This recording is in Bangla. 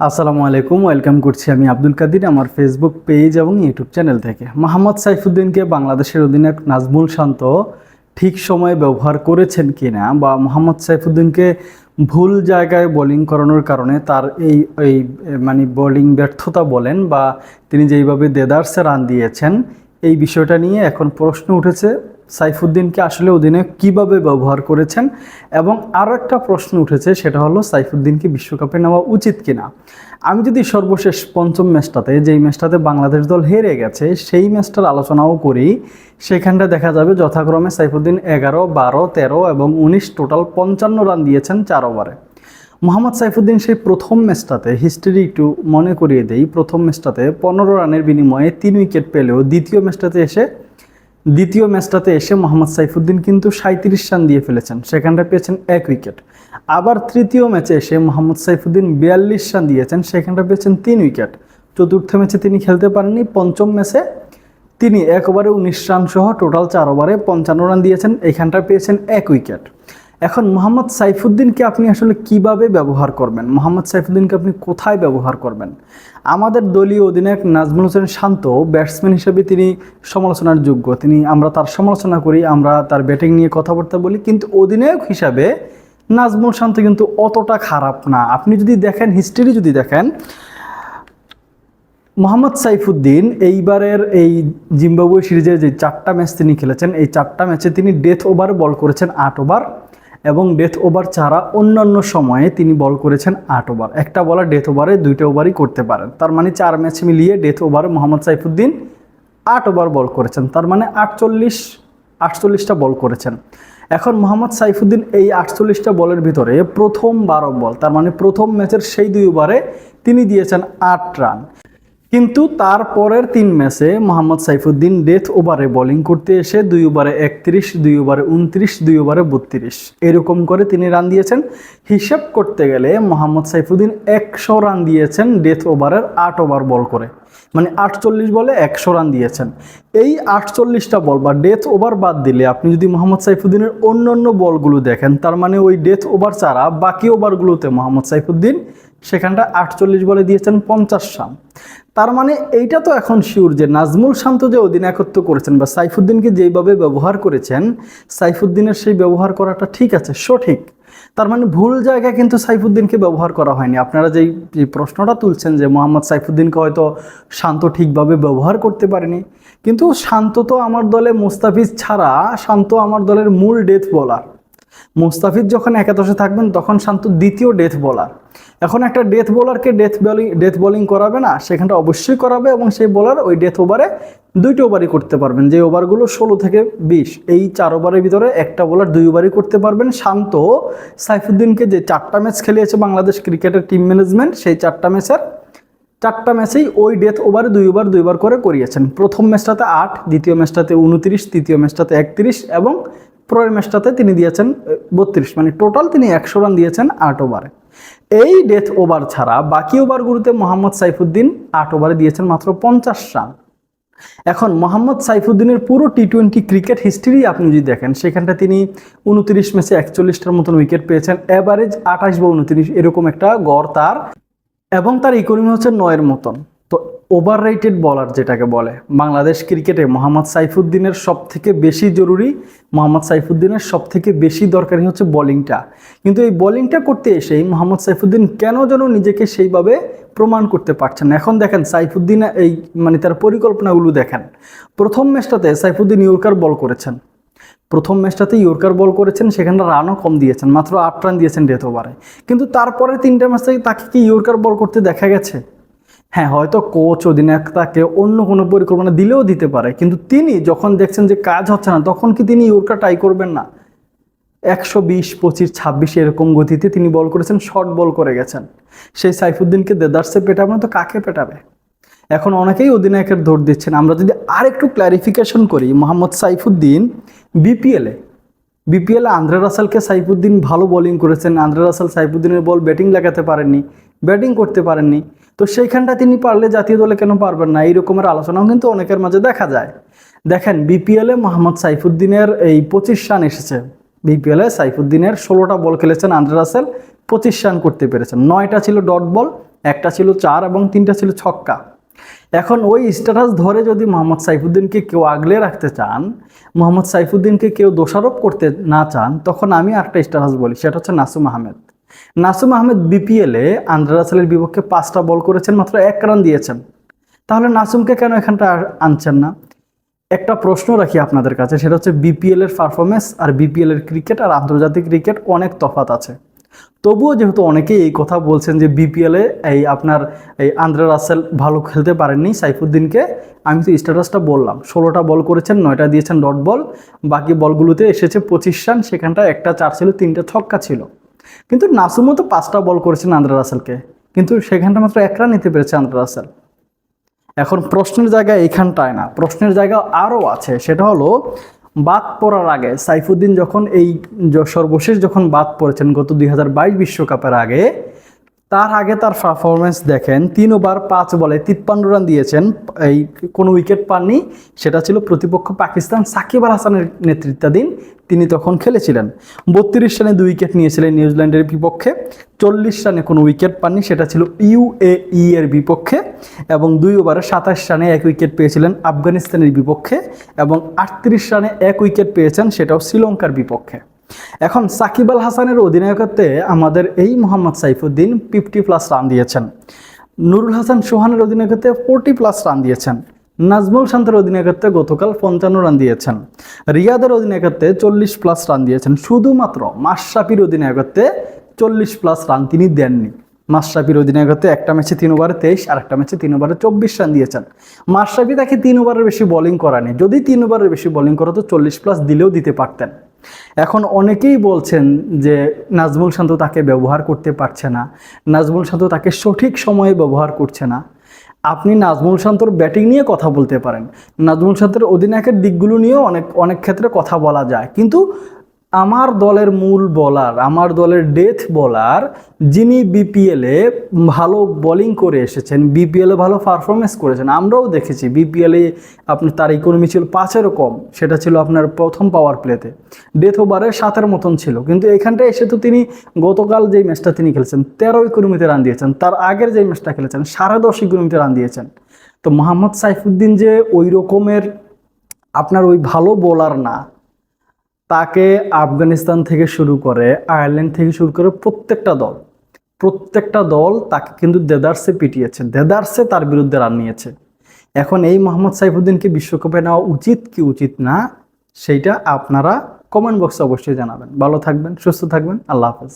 আসসালামু আলাইকুম, ওয়েলকাম করছি আমি আব্দুল কাদির, আমার ফেসবুক পেজ এবং ইউটিউব চ্যানেল থেকে। মোহাম্মদ সাইফুদ্দিনকে বাংলাদেশের অধিনায়ক নাজমুল শান্ত ঠিক সময়ে ব্যবহার করেছেন কিনা বা মোহাম্মদ সাইফুদ্দিনকে ভুল জায়গায় বোলিং করানোর কারণে তার এই এই মানে বোলিং ব্যর্থতা বলেন বা তিনি যেইভাবে দেদার্সে রান দিয়েছেন, এই বিষয়টা নিয়ে এখন প্রশ্ন উঠেছে। সাইফুদ্দিনকে আসলে অধিনায়ক কীভাবে ব্যবহার করেছেন? এবং আরও একটা প্রশ্ন উঠেছে, সেটা হলো সাইফুদ্দিনকে বিশ্বকাপে নেওয়া উচিত কিনা? আমি যদি সর্বশেষ পঞ্চম ম্যাচটাতে, যেই ম্যাচটাতে বাংলাদেশ দল হেরে গেছে, সেই ম্যাচটার আলোচনাও করি। সেখানটা দেখা যাবে যথাক্রমে সাইফুদ্দিন এগারো, বারো, তেরো এবং উনিশ টোটাল পঞ্চান্ন রান দিয়েছেন চার ওভারে। মোহাম্মদ সাইফুদ্দিন সেই প্রথম ম্যাচটাতে হিস্ট্রি একটু মনে করিয়ে দেই, প্রথম ম্যাচটাতে পনেরো রানের বিনিময়ে তিন উইকেট পেলেও দ্বিতীয় ম্যাচটাতে এসে দ্বিতীয় ম্যাচটাতে এসে মোহাম্মদ সাইফুদ্দিন কিন্তু সাঁত্রিশ রান দিয়ে ফেলেছেন। সেখানটা পেয়েছেন এক উইকেট। আবার তৃতীয় ম্যাচে এসে মোহাম্মদ সাইফুদ্দিন বিয়াল্লিশ রান দিয়েছেন, সেখানটা পেয়েছেন তিন উইকেট। চতুর্থ ম্যাচে তিনি খেলতে পারেননি, পঞ্চম ম্যাচে তিনি এক ওভারে উনিশ রান সহ টোটাল চার ওভারে পঞ্চান্ন রান দিয়েছেন, এখানটা পেয়েছেন এক উইকেট। এখন মোহাম্মদ সাইফুদ্দিনকে আপনি আসলে কীভাবে ব্যবহার করবেন? মোহাম্মদ সাইফুদ্দিনকে আপনি কোথায় ব্যবহার করবেন? আমাদের দলীয় অধিনায়ক নাজমুল হোসেন শান্ত ব্যাটসম্যান হিসেবে তিনি সমালোচনার যোগ্য। তিনি, আমরা তার সমালোচনা করি, আমরা তার ব্যাটিং নিয়ে কথাবার্তা বলি, কিন্তু অধিনায়ক হিসাবে নাজমুল শান্ত কিন্তু অতটা খারাপ না। আপনি যদি দেখেন হিস্ট্রি যদি দেখেন, মোহাম্মদ সাইফুদ্দিন এইবারের এই জিম্বাবুয়ে সিরিজের যে চারটা ম্যাচ তিনি খেলেছেন, এই চারটা ম্যাচে তিনি ডেথ ওভার বল করেছেন, আট ওভার এবং ডেথ ওভার ছাড়া অন্যান্য সময়ে তিনি বল করেছেন আট ওভার একটা বলার ডেথ ওভারে দুইটা ওভারই করতে পারেন। তার মানে চার ম্যাচ মিলিয়ে ডেথ ওভারে মোহাম্মদ সাইফুদ্দিন আট ওভার বল করেছেন। তার মানে আটচল্লিশ, আটচল্লিশটা বল করেছেন। এখন মোহাম্মদ সাইফুদ্দিন এই আটচল্লিশটা বলের ভিতরে প্রথম বারো বল তার মানে প্রথম ম্যাচের সেই দুই ওভারে তিনি দিয়েছেন আট রান কিন্তু তার পরের তিন ম্যাচে মোহাম্মদ সাইফুদ্দিন ডেথ ওভারে বোলিং করতে এসে দুই ওভারে একত্রিশ, দুই ওভারে উনত্রিশ দুই ওভারে বত্রিশ। এরকম করে তিনি রান দিয়েছেন। হিসেব করতে গেলে মোহাম্মদ সাইফুদ্দিন একশো রান দিয়েছেন ডেথ ওভারের আট ওভার বল করে। মানে আটচল্লিশ বলে একশো রান দিয়েছেন। এই আটচল্লিশটা বল বা ডেথ ওভার বাদ দিলে আপনি যদি মোহাম্মদ সাইফুদ্দিনের অন্য অন্য বলগুলো দেখেন, তার মানে ওই ডেথ ওভার ছাড়া বাকি ওভারগুলোতে মোহাম্মদ সাইফুদ্দিন সেখানটা আটচল্লিশ বলে দিয়েছেন পঞ্চাশ রান। তার মানে এইটা তো এখন শিওর যে নাজমুল শান্ত যে অধিনায়কত্ব করেছেন বা সাইফুদ্দিনকে যেইভাবে ব্যবহার করেছেন, সাইফুদ্দিনের সেই ব্যবহার করাটা ঠিক আছে, সঠিক। তার মানে ভুল জায়গায় কিন্তু সাইফুদ্দিনকে ব্যবহার করা হয়নি। আপনারা যেই প্রশ্নটা তুলছেন যে মোহাম্মদ সাইফুদ্দিনকে হয়তো শান্ত ঠিকভাবে ব্যবহার করতে পারেনি, কিন্তু শান্ত তো আমার দলে মুস্তাফিজ ছাড়া শান্ত আমার দলের মূল ডেথ বলার। মুস্তাফিজ যখন একাদশে থাকবেন, তখন শান্ত দ্বিতীয় ডেথ বলার এখন একটা ডেথ বোলারকে ডেথ বলিং ডেথ বোলিং করাবে না, সেখানটা অবশ্যই করাবে এবং সেই বোলার ওই ডেথ ওভারে দুইটা ওভারই করতে পারবেন। যে ওভারগুলো ষোলো থেকে বিশ, এই চার ওভারের ভিতরে একটা বোলার দুই ওভারই করতে পারবেন। শান্ত সাইফুদ্দিনকে যে চারটা ম্যাচ খেলিয়েছে বাংলাদেশ ক্রিকেটের টিম ম্যানেজমেন্ট সেই চারটা ম্যাচের চারটা ম্যাচেই ওই ডেথ ওভারে দুই ওভার দুইবার করে করিয়েছেন। প্রথম ম্যাচটাতে আট, দ্বিতীয় ম্যাচটাতে উনত্রিশ, তৃতীয় ম্যাচটাতে একত্রিশ এবং পরের ম্যাচটাতে তিনি দিয়েছেন বত্রিশ মানে টোটাল তিনি একশো রান দিয়েছেন আট ওভারে এই ডেথ ওভার ছাড়া বাকি ওভারগুলোতে মোহাম্মদ সাইফুদ্দিন আট ওভারে দিয়েছেন মাত্র পঞ্চাশ রান এখন মোহাম্মদ সাইফুদ্দিনের পুরো টি টোয়েন্টি ক্রিকেট হিস্ট্রি আপনি যদি দেখেন, সেখানটা তিনি উনত্রিশ ম্যাচে একচল্লিশটার মতন উইকেট পেয়েছেন। অ্যাভারেজ আঠাশ বা উনত্রিশ এরকম একটা গড় তার এবং তার ইকোনমি হচ্ছে নয়ের মতন। ওভার রেটেড বলার যেটাকে বলে। বাংলাদেশ ক্রিকেটে মোহাম্মদ সাইফুদ্দিনের সব থেকে বেশি জরুরি, মোহাম্মদ সাইফুদ্দিনের সব থেকে বেশি দরকারি হচ্ছে বোলিংটা কিন্তু এই বোলিংটা করতে এসেই মোহাম্মদ সাইফুদ্দিন কেন যেন নিজেকে সেইভাবে প্রমাণ করতে পারছেন এখন দেখেন সাইফুদ্দিন এই মানে তার পরিকল্পনাগুলো দেখেন। প্রথম ম্যাচটাতে সাইফুদ্দিন ইয়র্কার বল করেছেন। প্রথম ম্যাচটাতে ইয়র্কার বল করেছেন, সেখানে রানও কম দিয়েছেন, মাত্র আট রান দিয়েছেন ডেথ ওভারে। কিন্তু তারপরে তিনটা ম্যাচ থেকে তাকে কি ইয়র্কার বল করতে দেখা গেছে? হ্যাঁ হয়তো কোচ অধিনায়ক তাকে অন্য কোনো পরিকল্পনা দিলেও দিতে পারে। কিন্তু তিনি যখন দেখছেন যে কাজ হচ্ছে না, তখন কি তিনি ইয়র্কার ট্রাই করবেন না? একশো বিশ, পঁচিশ, ছাব্বিশ এরকম গতিতে তিনি বল করেছেন শর্ট বল করে গেছেন। সেই সাইফুদ্দিনকে দেদার্সে পেটাবে না তো কাকে পেটাবে? এখন অনেকেই অধিনায়কের দৌড় দিচ্ছেন। আমরা যদি আর একটু ক্ল্যারিফিকেশন করি, মোহাম্মদ সাইফুদ্দিন বিপিএলে বিপিএলে আন্দ্রে রাসেলকে সাইফুদ্দিন ভালো বোলিং করেছেন। আন্দ্রে রাসেল সাইফুদ্দিনের বল ব্যাটিং লাগাতে পারেননি। ব্যাটিং করতে পারেননি। তো সেইখানটা তিনি পারলে জাতীয় দলে কেন পারবেন না? এই রকমের আলোচনাও কিন্তু অনেকের মাঝে দেখা যায়। দেখেন বিপিএলে মোহাম্মদ সাইফুদ্দিনের এই পঁচিশ রান এসেছে। বিপিএলে সাইফুদ্দিনের ষোলোটা বল খেলেছেন আন্দ্রে রাসেল, পঁচিশ রান করতে পেরেছেন। নয়টা ছিল ডট বল, একটা ছিল চার এবং তিনটা ছিল ছক্কা। এখন ওই স্ট্যাটাস ধরে যদি মোহাম্মদ সাইফুদ্দিনকে কেউ আগলে রাখতে চান, মোহাম্মদ সাইফুদ্দিনকে কেউ দোষারোপ করতে না চান, তখন আমি একটা স্ট্যাটাস বলি, সেটা হচ্ছে নাসুম আহমেদ। নাসুম আহমেদ বিপিএলে আন্দ্রা রাসেলের বিপক্ষে পাঁচটা বল করেছেন, মাত্র এক রান দিয়েছেন। তাহলে নাসুমকে কেন এখানটা আনছেন না? একটা প্রশ্ন রাখি আপনাদের কাছে, সেটা হচ্ছে বিপিএল এর পারফরমেন্স আর বিপিএল এর ক্রিকেট আর আন্তর্জাতিক ক্রিকেট অনেক তফাৎ আছে। তবুও যেহেতু অনেকেই এই কথা বলছেন যে বিপিএলে এই আপনার এই আন্দ্রে রাসেল ভালো খেলতে পারেননি সাইফুদ্দিনকে, আমি তো স্ট্যাটাসটা বললাম, ষোলোটা বল করেছেন, নয়টা দিয়েছেন ডট বল, বাকি বলগুলোতে এসেছে পঁচিশ রান সেখানটা একটা চার ছিল, তিনটা ছক্কা ছিল। কিন্তু নাসুমও তো পাঁচটা বল করেছেন আন্দ্রে রাসেলকে। কিন্তু সেখানটা মাত্র এক রান নিতে পেরেছে আন্দ্রে রাসেল। এখন প্রশ্নের জায়গা এইখানটায় না, প্রশ্নের জায়গা আরও আছে, সেটা হলো বাদ পড়ার আগে সাইফুদ্দিন যখন এই সর্বশেষ যখন বাদ পড়েছেন গত দুই বিশ্বকাপের আগে তার আগে তার পারফরমেন্স দেখেন তিন ওভার পাঁচ বলে তিপ্পান্ন রান দিয়েছেন। এই কোনো উইকেট পাননি, সেটা ছিল প্রতিপক্ষ পাকিস্তান সাকিব আল হাসানের নেতৃত্বাধীন, তিনি তখন খেলেছিলেন। বত্রিশ রানে দুই উইকেট নিয়েছিলেন নিউজিল্যান্ডের বিপক্ষে, চল্লিশ রানে কোনো উইকেট পাননি, সেটা ছিল ইউএই এর বিপক্ষে, এবং দুই ওভারে সাতাশ রানে এক উইকেট পেয়েছিলেন আফগানিস্তানের বিপক্ষে, এবং আটত্রিশ রানে এক উইকেট পেয়েছেন, সেটাও শ্রীলঙ্কার বিপক্ষে। এখন সাকিব আল হাসানের অধিনায়কত্বে আমাদের এই Mohammad Saifuddin fifty plus run দিয়েছেন। নুরুল হাসান সোহানের অধিনায়কত্বে ফোরটি প্লাস রান দিয়েছেন। নাজমুল শান্তের অধিনায়কত্বে গতকাল পঞ্চান্ন রান দিয়েছেন। রিয়াদের অধিনায়কত্বে চল্লিশ প্লাস রান দিয়েছেন। শুধুমাত্র মাশরাফির অধিনায়কত্বে চল্লিশ প্লাস রান তিনি দেননি। মাশরাফির অধিনায়কত্বে একটা ম্যাচে তিন ওভারে তেইশ, আর একটা ম্যাচে তিন ওভারে চব্বিশ রান দিয়েছেন। মাশরাফি তাকে তিন ওভারের বেশি বোলিং করায়নি। যদি তিন ওভারের বেশি বোলিং করতো চল্লিশ প্লাস দিলেও দিতে পারতেন। এখন অনেকেই বলছেন যে নাজমুল শান্ত তাকে ব্যবহার করতে পারছে না, নাজমুল শান্ত তাকে সঠিক সময়ে ব্যবহার করছে না। আপনি নাজমুল শান্তর ব্যাটিং নিয়ে কথা বলতে পারেন। নাজমুল শান্তর অধিনায়কের দিকগুলো নিয়েও অনেক অনেক ক্ষেত্রে কথা বলা যায়। কিন্তু আমার দলের মূল বলার আমার দলের ডেথ বলার যিনি বিপিএলে ভালো বোলিং করে এসেছেন বিপিএলে ভালো পারফরমেন্স করেছেন। আমরাও দেখেছি বিপিএলে আপনার তার ইকোনমি ছিল পাঁচেরও কম, সেটা ছিল আপনার প্রথম পাওয়ার প্লেতে ডেথ ওভারে সাতের মতন ছিল। কিন্তু এখানটা এসে তো তিনি গতকাল যেই ম্যাচটা তিনি খেলেছেন, তেরো ইকোনমিতে রান দিয়েছেন, তার আগের যেই ম্যাচটা খেলেছেন, সাড়ে দশ ইকোনমিতে রান দিয়েছেন। তো মোহাম্মদ সাইফুদ্দিন যে ওই রকমের আপনার ওই ভালো বোলার না তাকে আফগানিস্তান থেকে শুরু করে আয়ারল্যান্ড থেকে শুরু করে প্রত্যেকটা দল প্রত্যেকটা দল তাকে কিন্তু দেদার্সে পিটিয়েছে, দেদার্সে তার বিরুদ্ধে রান নিয়েছে। এখন এই মোহাম্মদ সাইফুদ্দিনকে বিশ্বকাপে নেওয়া উচিত কি উচিত না, সেইটা আপনারা কমেন্ট বক্সে অবশ্যই জানাবেন। ভালো থাকবেন, সুস্থ থাকবেন, আল্লাহ হাফেজ।